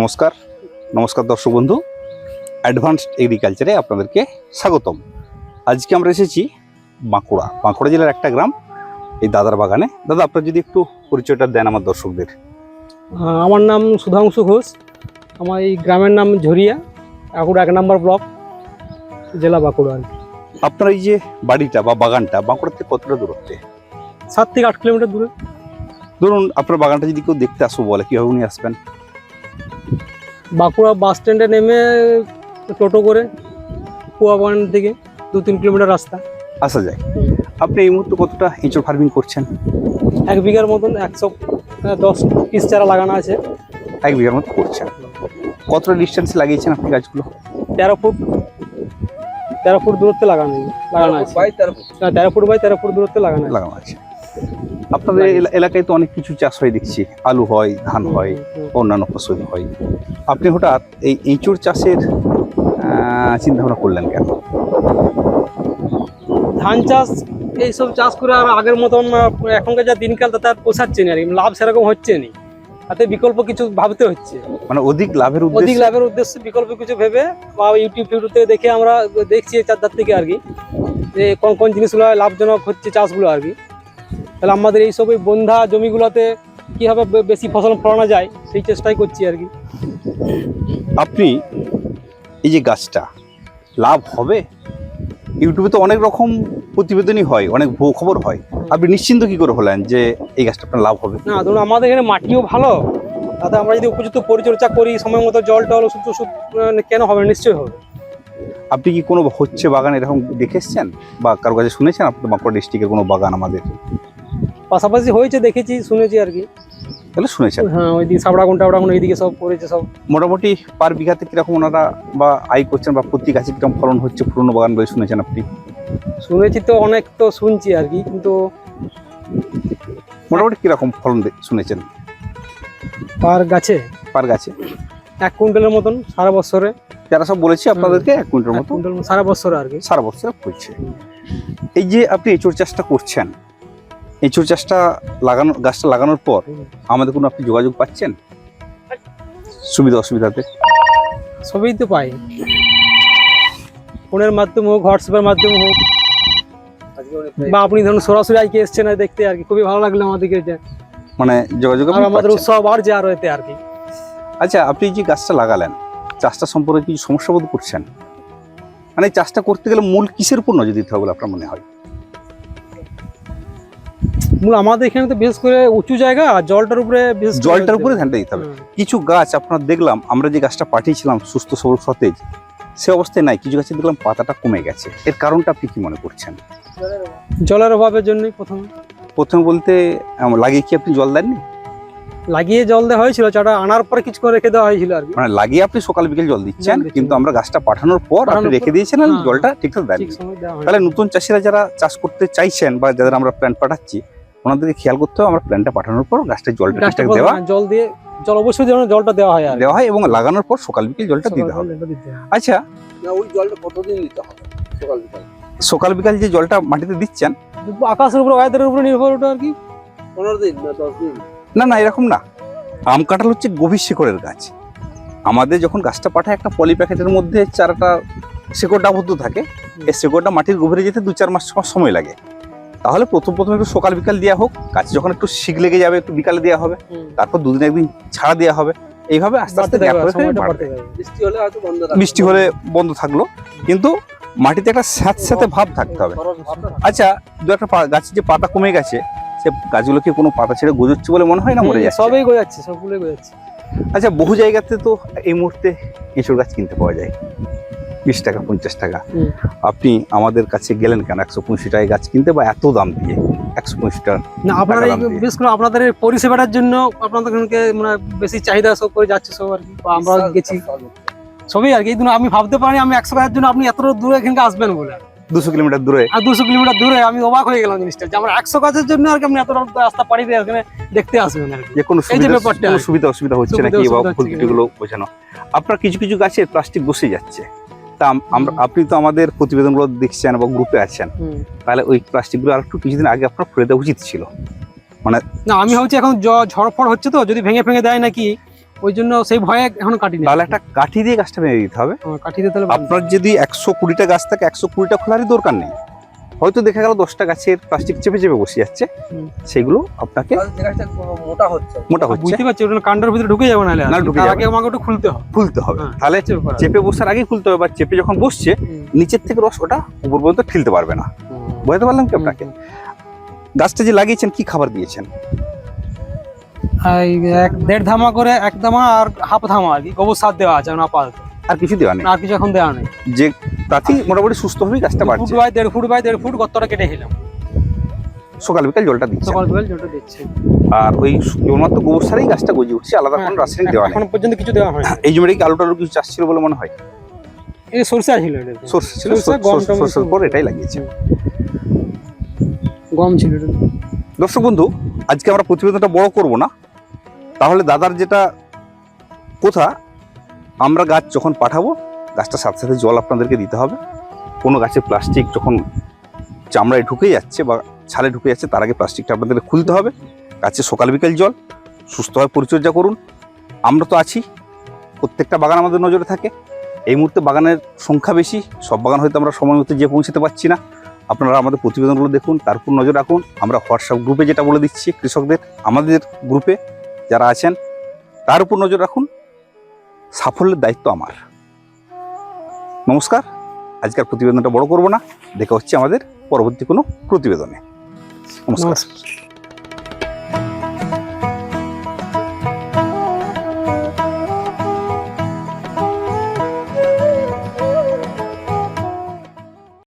নমস্কার। নমস্কার দর্শক বন্ধু অ্যাডভান্সড এগ্রিকালচারে আপনাদেরকে স্বাগতম। আজকে আমরা এসেছি বাঁকুড়া। বাঁকুড়া জেলার একটা গ্রাম এই দাদার বাগানে। দাদা আপনার যদি একটু পরিচয়টা দেন আমার দর্শকদের। আমার নাম সুধাংশু ঘোষ। আমার এই গ্রামের নাম ঝরিয়া বাঁকুড়া এক নম্বর ব্লক জেলা বাঁকুড়া আপনার এই যে বাড়িটা বা বাগানটা বাঁকুড়া থেকে কতটা দূরত্বে? সাত থেকে আট কিলোমিটার দূরে। ধরুন আপনার বাগানটা যদি কেউ দেখতে আসব বলে কীভাবে উনি আসবেন? বাঁকুড়া বাস স্ট্যান্ডে নেমে টোটো করে কুয়া বাগান থেকে দু তিন কিলোমিটার রাস্তা। আসা যায়। আপনি এই মুহূর্তে কতটা এঁচড় ফার্মিং করছেন? এক বিঘার মতন একশো দশ পিস চারা লাগানো আছে। এক বিঘার মতো করছেন। কতটা ডিস্টেন্সে লাগিয়েছেন আপনি গাছগুলো? তেরো ফুট তেরো ফুট দূরত্বে লাগানো লাগানো আছে। না, তেরো ফুট বাই তেরো ফুট দূরত্বে লাগানো লাগানো আছে। আপনাদের এলা- এলাকায় তো অনেক কিছু চাষ হয় দেখছি। আলু হয় ধান হয় অন্যান্য ফসল হয়। আপনি হঠাৎ এই এঁচুর চাষের চিন্তা ভাবনা করলেন কেন? ধান চাষ এইসব চাষ করে আর আগের মতন এখনকার যা দিনকাল তাতে আর পোষাচ্ছে না আর। লাভ সেরকম হচ্ছে না। তাতে বিকল্প কিছু ভাবতে হচ্ছে। মানে অধিক লাভের অধিক লাভের উদ্দেশ্যে বিকল্প কিছু ভেবে বা ইউটিউব ফিউটিউব থেকে দেখে আমরা দেখছি চারধার থেকে আর কি। যে কোন কোন জিনিসগুলো লাভজনক হচ্ছে চাষগুলো আর কি। তাহলে আমাদের এইসব এই বন্ধা জমিগুলোতে কীভাবে বেশি ফসল ফলানো যায় সেই চেষ্টাই করছি আর কি। আপনি এই যে গাছটা লাভ হবে? ইউটিউবে তো অনেক রকম প্রতিবেদনই হয় অনেক ভুয়ো খবর হয়। আপনি নিশ্চিন্ত কি করে হলেন যে এই গাছটা আপনার লাভ হবে? না ধরুন আমাদের এখানে মাটিও ভালো তাতে আমরা যদি উপযুক্ত পরিচর্যা করি সময় মতো জল টল ওষুধ ওষুধ কেন হবে? নিশ্চয়ই হবে। আপনি কি কোনো হচ্ছে বাগান এরকম দেখে এসছেন? বা কারও কাছে শুনেছেন? আপনার বাঁকুড়া ডিস্ট্রিক্টের কোনো বাগান আমাদের? পাশাপাশি হয়েছে দেখেছি শুনেছি আর কি। তাহলে শুনেছেন? হ্যাঁ ওই দিকে সাবড়াগুন টাবড়াগুন এইদিকে সব করেছে সব। মোটামুটি পার বিঘাতে কীরকম ওনারা বা আয় করছেন বা প্রতি গাছে কীরকম ফলন হচ্ছে পুরনো বাগান বলে শুনেছেন আপনি? শুনেছি তো অনেক তো শুনছি আর কি কিন্তু মোটামুটি কীরকম ফলন শুনেছেন? পার গাছে? পার গাছে? এক কুইন্টালের মতন সারা বছরে। যারা সব বলেছি আপনাদেরকে এক কুইন্টাল মতো? সারা বছরে আর কি। সারা বছর করছে এই যে আপনি এঁচড় চাষটা করছেন এঁচড় চাষটা লাগানো গাছটা লাগানোর পর আমাদের কোনো আপনি যোগাযোগ পাচ্ছেন? সুবিধা অসুবিধাতে? সবই তো পাই। ফোনের মাধ্যমে হোক হোয়াটসঅ্যাপের মাধ্যমে হোক। বা আপনি ধরুন সরাসরি আজকে এসছেন আর দেখতে আর কি খুবই ভালো লাগল আমাদেরকে যে মানে যোগাযোগ আর আমাদের আর যে আর এতে আর কি। আচ্ছা আপনি যে গাছটা লাগালেন চাষটা সম্পর্কে কিছু সমস্যা বোধ করছেন? মানে চাষটা করতে গেলে মূল কিসের উপর নজর দিতে হবে বলে আপনার মনে হয়? মূল আমাদের এখানে তো বেশ করে উঁচু জায়গা আর জলটার উপরে করে জলটার উপরে ধ্যানটা দিতে হবে। কিছু গাছ আপনার দেখলাম আমরা যে গাছটা পাঠিয়েছিলাম সুস্থ সবল সতেজ সে অবস্থায় নাই। কিছু গাছে দেখলাম পাতাটা কমে গেছে। এর কারণটা আপনি কি মনে করছেন? জলের অভাবের জন্যই প্রথমে। প্রথমে বলতে লাগিয়ে কি আপনি জল দেননি? লাগিয়ে জল দেওয়া হয়েছিল চাটা আনার পরে কিছু করে রেখে দেওয়া হয়েছিল আর মানে লাগিয়ে আপনি সকাল বিকেল জল দিচ্ছেন কিন্তু আমরা গাছটা পাঠানোর পর আপনি রেখে দিয়েছেন আর হ্যাঁ। জলটা ঠিকঠাক দেন হয় তাহলে নতুন চাষিরা যারা চাষ করতে চাইছেন বা যাদের আমরা প্ল্যান পাঠাচ্ছি ওনাদেরকে খেয়াল করতে হবে আমরা প্ল্যানটা পাঠানোর পর গাছটা জলটা ঠিকঠাক দেওয়া জল দিয়ে জল অবশ্যই যেন জলটা দেওয়া হয় আর দেওয়া হয় এবং লাগানোর পর সকাল বিকেল জলটা দিতে হবে। আচ্ছা। ওই জলটা কতদিন দিতে হবে? সকাল বিকাল। সকাল বিকাল যে জলটা মাটিতে দিচ্ছেন আকাশের উপর ওয়েদারের উপরে নির্ভর ওটা আর কি। পনেরো দিন না দশ দিন? না না এরকম না। আম কাঁঠাল হচ্ছে গভীর শিকড়ের গাছ। আমাদের যখন গাছটা পাঠায় একটা পলি প্যাকেটের মধ্যে চারাটা শিকড়টা আবদ্ধ থাকে এই শিকড়টা মাটির গভীরে যেতে দু চার মাস সময় লাগে। তাহলে প্রথম প্রথম একটু সকাল বিকাল দেওয়া হোক গাছে যখন একটু শিক লেগে যাবে একটু বিকালে দেওয়া হবে তারপর দুদিন একদিন ছাড়া দেওয়া হবে। এইভাবে আস্তে আস্তে বৃষ্টি হলে বন্ধ থাকল। কিন্তু মাটিতে একটা স্যাঁত স্যাঁতে ভাব থাকতে হবে। আচ্ছা দু একটা পা- গাছের যে পাতা কমে গেছে সে গাছগুলো কি কোনো পাতা ছেড়ে গজুচ্ছে বলে মনে হয় না মরে যাচ্ছে? সবই গোজাচ্ছে সবগুলোই গোজাচ্ছে। আচ্ছা বহু জায়গাতে তো এই মুহূর্তে এঁচড় গাছ কিনতে পাওয়া যায়। বিশ টাকা পঞ্চাশ টাকা। আপনি আমাদের কাছে গেলেন কেন? একশো পঁয়ষট্টি টাকায় গাছ কিনতে বা এত দাম দিয়ে? একশো পঁয়ষট্টি টাকা না আপনারা। বিশেষ করে আপনাদের এই পরিষেবাটার জন্য আপনাদের মানে বেশি চাহিদা সব করে যাচ্ছে সব আর কি বা আমরা গেছি। সবই আর কি এই জন্য আমি ভাবতে পারি আমি একশো টাকার জন্য আপনি এত দূরে এখানকে আসবেন বলে। দুশো কিলোমিটার দূরে? আর দুশো কিলোমিটার দূরে আমি অবাক হয়ে গেলাম জিনিসটা যে আমার একশো গাছের জন্য আর কি আপনি এত রাস্তা পাড়ি দিয়ে এখানে দেখতে আসবেন আর যে কোনো এই সুবিধা অসুবিধা হচ্ছে নাকি বা ভুল ত্রুটিগুলো বোঝানো। আপনার কিছু কিছু গাছে প্লাস্টিক বসে যাচ্ছে। তা আমরা আপনি তো আমাদের প্রতিবেদনগুলো দেখছেন বা গ্রুপে আছেন। তাহলে ওই প্লাস্টিকগুলো আর একটু কিছুদিন আগে আপনার ফেলে দেওয়া উচিত ছিল। মানে না আমি ভাবছি এখন ঝড়ফড় হচ্ছে তো যদি ভেঙে ফেঙে দেয় নাকি ওই জন্য সেই ভয়ে এখন কাটি তাহলে একটা কাঠি দিয়ে গাছটা ভেঙে দিতে হবে। কাঠি দিয়ে তাহলে আপনার যদি একশো কুড়িটা গাছ থাকে একশো কুড়িটা খোলারই দরকার নেই। হয়তো দেখা গেল দশটা গাছের প্লাস্টিক চেপে চেপে বসে যাচ্ছে। সেগুলো আপনাকে মোটা হচ্ছে। মোটা হচ্ছে। বুঝতে পারছি ওটা কাণ্ডের ভিতরে ঢুকে যাবে নাহলে। না, ঢুকে যাবে। আগে আমাকে ওটা খুলতে হবে। খুলতে হবে। হ্যাঁ, তাহলে চেপে বসার আগেই খুলতে হবে বা চেপে যখন বসছে নিচের থেকে রস ওটা উপর পর্যন্ত ঠেলতে পারবে না। বুঝতে পারলাম কি আপনাকে? গাছটা যে লাগিয়েছেন কি খাবার দিয়েছেন? এক দেড় ধামা করে এক ধামা আর হাফ ধামা আর কি। গোবর সার দেওয়া আছে আপাতত আর কিছু দেওয়া নেই। আর কিছু এখন দেওয়া নেই। যে তাতেই মোটামুটি সুস্থভাবেই গাছটা ফুট বাড়ছে। বাই দেড় ফুট বাই দেড় ফুট গর্তটা কেটে খেলাম। সকাল বিকাল জলটা দিচ্ছে। সকাল বিকাল জলটা দিচ্ছে। আর ওই কেবলমাত্র গোবর সারেই গাছটা গজিয়ে উঠছে আলাদা কোনো হ্যাঁ, রাসায়নিক দেওয়া নেই। এখন পর্যন্ত কিছু দেওয়া হয়নি। এই জমিটা কি আলু টালু কিছু চাষ ছিল বলে মনে হয়? এই সরষে ছিল সর্ষে ছিল সর্ষের। পর এটাই লাগিয়েছে। গম ছিল দর্শক বন্ধু আজকে আমরা প্রতিবেদনটা বড় করব না। তাহলে দাদার যেটা কথা আমরা গাছ যখন পাঠাবো, গাছটার সাথে সাথে জল আপনাদেরকে দিতে হবে। কোনো গাছে প্লাস্টিক যখন চামড়ায় ঢুকে যাচ্ছে বা ছালে ঢুকে যাচ্ছে, তার আগে প্লাস্টিকটা আপনাদেরকে খুলতে হবে। গাছে সকাল বিকেল জল, সুস্থভাবে পরিচর্যা করুন। আমরা তো আছি, প্রত্যেকটা বাগান আমাদের নজরে থাকে। এই মুহূর্তে বাগানের সংখ্যা বেশি, সব বাগান হয়তো আমরা সময় মতো যেয়ে পৌঁছতে পারছি না। আপনারা আমাদের প্রতিবেদনগুলো দেখুন, তার উপর নজর রাখুন। আমরা হোয়াটসঅ্যাপ গ্রুপে যেটা বলে দিচ্ছি, কৃষকদের, আমাদের গ্রুপে যারা আছেন, তার উপর নজর রাখুন। সাফল্যের দায়িত্ব আমার। নমস্কার। আজকের প্রতিবেদনটা বড় করব না। দেখা হচ্ছে আমাদের পরবর্তী কোনো প্রতিবেদনে। নমস্কার।